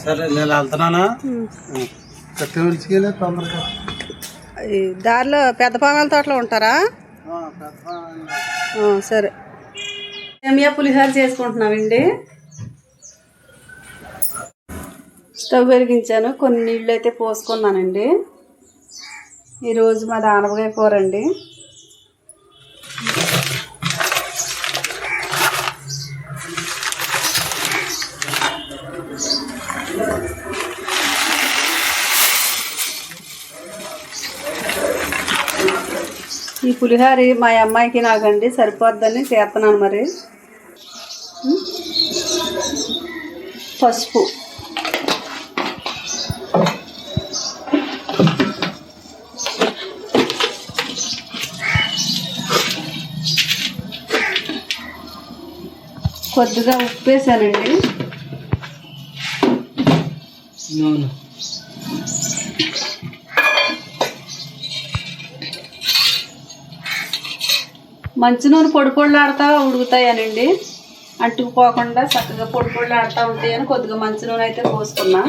సరే నేను వెళ్తున్నానా? తొందరగా. దారిలో పెద్ద పామాల తోటలో ఉంటారా? ఆ, పెద్ద ఆ, సరే. సేమియా పులిహోర చేసుకుంటున్నామండి స్టవ్ వెలిగించాను కొన్ని నీళ్ళు అయితే పోసుకున్నానండి. ఈరోజు మాది ఆనపకాయ కూర అండి. ఈ పులిహోర మా అమ్మాయికి నాకండి సరిపోద్దని చేస్తున్నాను మరి. పసుపు. కొద్దిగా ఉప్పు వేసానండి. నూనె. మంచి నూనె పొడి పొడిలాడుతూ ఉడుకుతాయనండి. అంటుకుపోకుండా చక్కగా పొడి పొడిలాడుతూ ఉంటాయని కొద్దిగా మంచి నూనె అయితే పోసుకున్నా.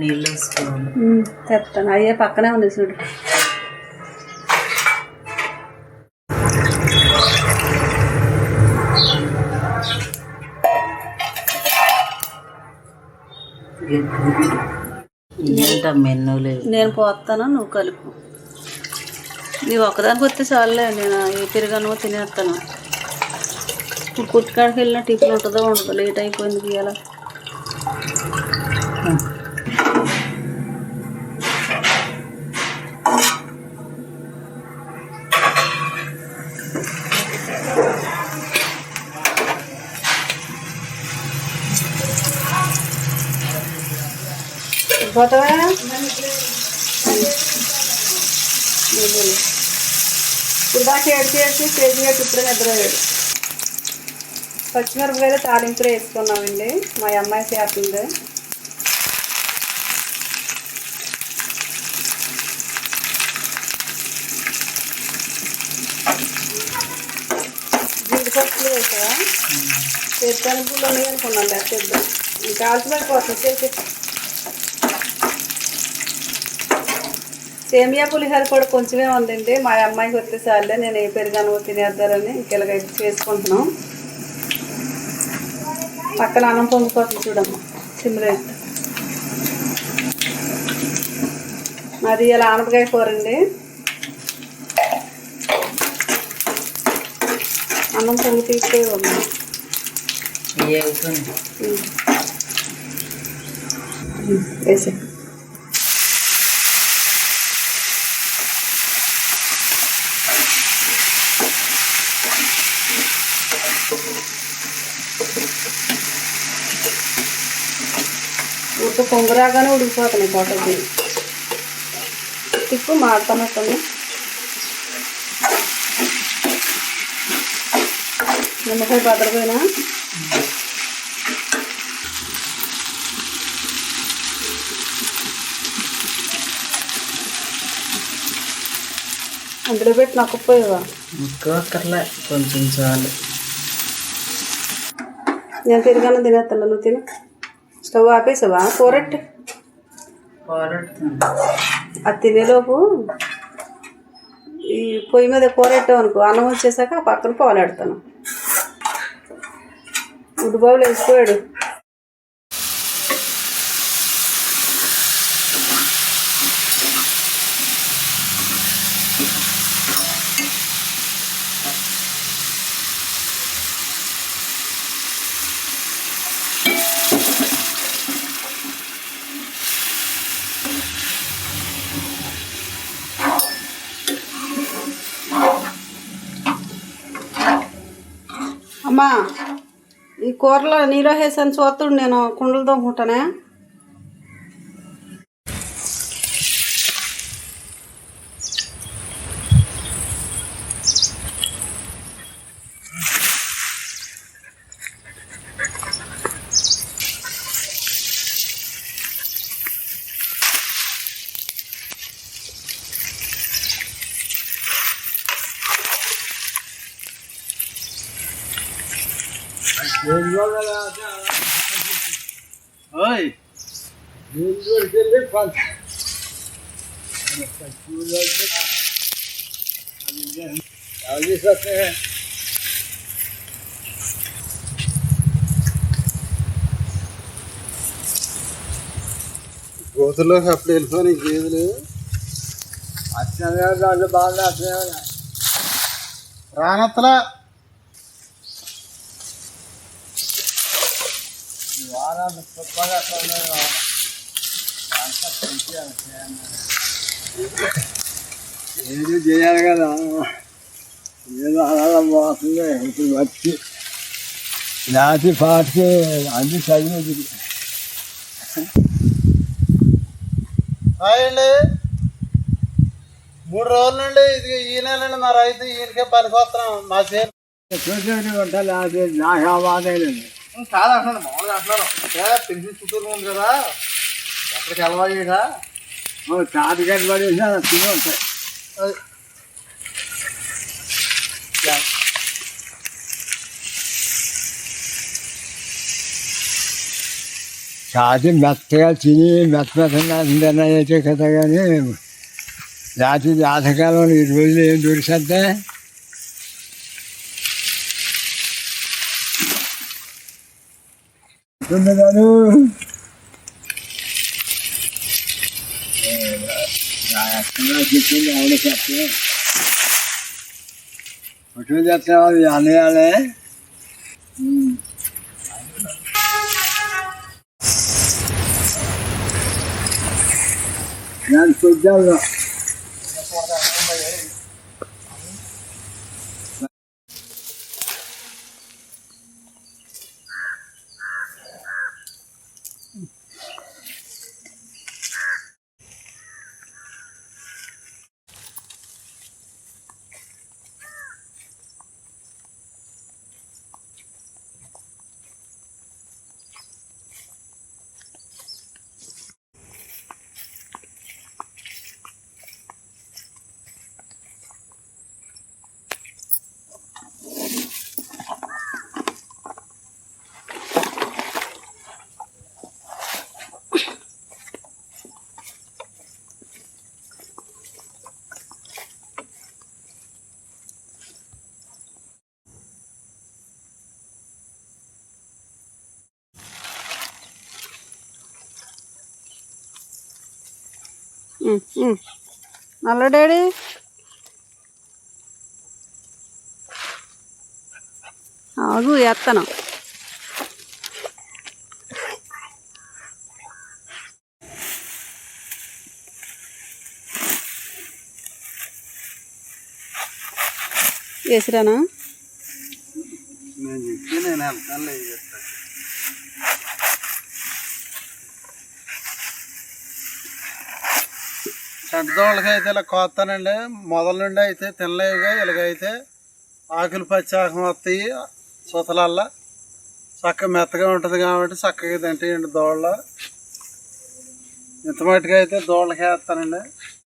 నీళ్ళు వేసుకోవాలి. తెస్తాను అయ్యే పక్కనే ఉంది చూడు. నేను పోస్తాను నువ్వు కలుపు. నీవు ఒక్కదానికి వస్తే చాలులే నేను ఏ పెరుగను తినేస్తాను ఇప్పుడు కుట్టుకాడికి వెళ్ళిన టిఫిన్ ఉంటుందో ఉండదు లేట్ అయిపోయింది ఇవాళ పోతావా ఇప్పుడు దాకా ఏడు చేసి కేజీ ఇప్పుడే నిద్రపోయాడు పచ్చిమిరపకాయలు తాలింపులు వేసుకున్నామండి. మా అమ్మాయి చేస్తుంది. జీడిపప్పులు వేసావా? పెద్దనుకులు ఉన్నాయి అనుకున్నాను లేకపోతే ఇంకా ఆల్చిపోయిపోతుంది చేసి సేమియా పులిహోర కూడా కొంచెమే ఉందండి. మా అమ్మాయికి చాలే నేను ఏ పెరిగాను తినేద్దారని ఇంకెలాగ చేసుకుంటున్నాం. పక్కన అన్నం పొంగిపోతుంది చూడమ్మా సిమ్లో. అది ఇలా ఆనపకాయ కూర అండి అన్నం పొంగి తీసుకోవమ్మా. వేసే ఉడక పొంగురాగానే ఉడికిపోతున్నాయి బాటలు తిప్పు మాడుతున్నట్టుంది నిమ్మకాయ భద్రపోయినా అందులో పెట్టి నొక్కపోయావా ఇంకొకర్లే కొంచెం చాలు నేను తిరిగాను తినేస్తాను నువ్వు తిని Stove ఆపేసావా? కూరట్టు పోరాడుతుంది అది తినేలోపు ఈ పొయ్యి మీద కూరెట్టావు అనుకో. అన్నం వచ్చేసాక ఆ పక్కన పాలాడుతాను ఉడ్డుబాబులు వేసిపోయాడు. అమ్మా ఈ కూరలో నీలో వేసాను చూస్తుడు నేను కుండలు తోముకుంటానే. ఓయ్ గోతుల్లోకి అప్పుడు వెళ్ళిపోయినాయి గేదెలు రానత్తలా ఏది చేయాలి కదా? ఏదో అలా పోతుంది ఇప్పుడు వచ్చి నాటి పాటికి అన్ని చదివేది హాయ్ అండి మూడు రోజుల నుండి ఇది ఈ నెల నుండి మా రైతు ఈయనకే పనికొస్తున్నాం మా చేను చూసేది ఉంటా నాకు నాకు బాధ కాదు అంటున్నాను మామూలుగా అంటున్నాను అంటే పెన్షన్ చుట్టూరు ఉంది కదా ఎక్కడికి వెళ్ళవాలిగా తాటి గడ్డి పడేసినా తిని ఉంటాయి ఛాతి మెత్తగా తిని మెత్త మెత్తగా తిన్నాయితే కదా కానీ జాతి జాతకాలంలో ఈ రోజులు ఏం దొరికితే Ganda na ano. হোটেল যাত্রা জানে আলে ഞാൻ ചോദിച്ചാലോ నల్ల డాడీ. ఆగు ఎత్తనం. వేసిరానా నేను చెప్పి నేను వెళ్తాను లేదు అయితే ఇలా కోస్తానండి. మొదల నుండి అయితే తినలేవుగా ఇలాగైతే ఆకులు పచ్చి ఆకం వస్తాయి సుతలల్లా. చక్కగా మెత్తగా ఉంటుంది కాబట్టి చక్కగా తింటాయండి దోళ్ళ. ఇంత మట్టుగా అయితే దోళ్ళకి వేస్తానండి